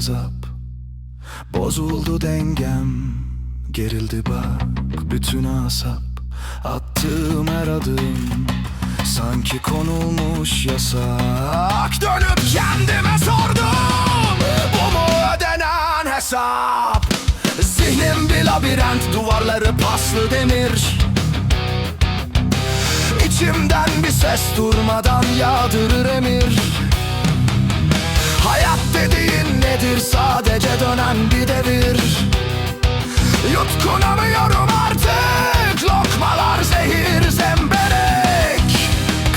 gazap Bozuldu dengem Gerildi bak bütün asap. Attığım her adım Sanki konulmuş yasak. Dönüp kendime sordum Bu mu ödenen hesap? Zihnim bir labirent Duvarları paslı demir. İçimden bir ses durmadan yağdırır emir dediğin nedir? Sadece dönen bir devir. Yutkunamıyorum artık. Lokmalar zehir zemberek.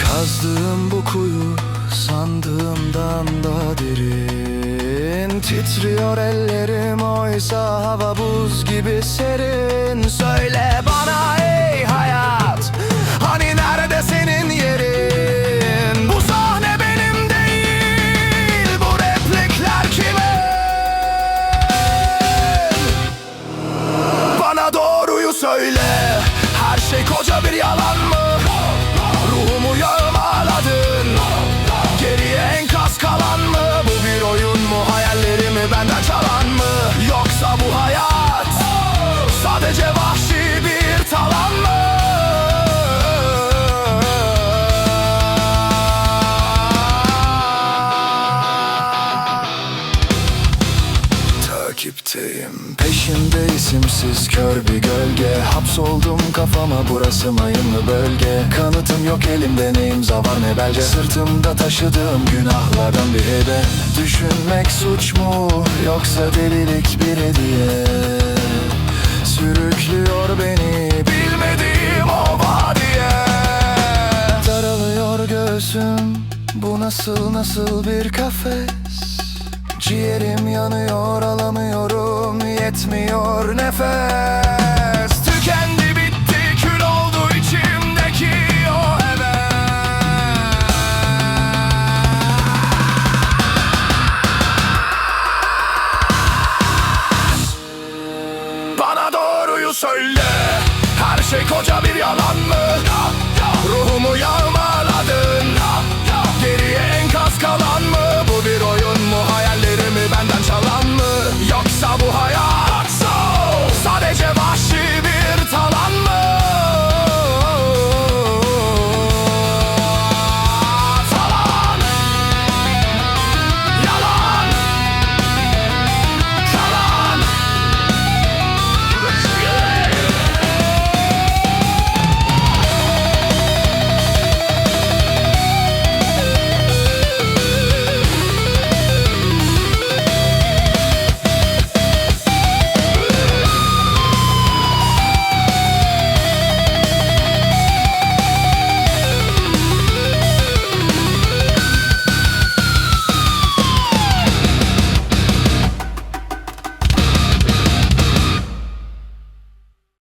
Kazdığım bu kuyu sandığımdan da derin. Titriyor ellerim oysa hava buz gibi serin. Söyle bana söyle Takipteyim. Peşimde isimsiz kör bir gölge. Hapsoldum kafama burası mayınlı bölge. Kanıtım yok elimde ne imza var ne belge. Sırtımda taşıdığım günahlardan bir hebe Düşünmek suç mu yoksa delilik bir hediye Sürüklüyor beni bilmediğim o vadiye. Daralıyor göğsüm bu nasıl nasıl bir kafes Ciğerim yanıyor alamıyorum yetmiyor nefes Tükendi bitti kül oldu içimdeki o heves Bana doğruyu söyle her şey koca bir yalan mı? Ruhumu yağmaladın Geriye enkaz kalan mı? Bu bir oyun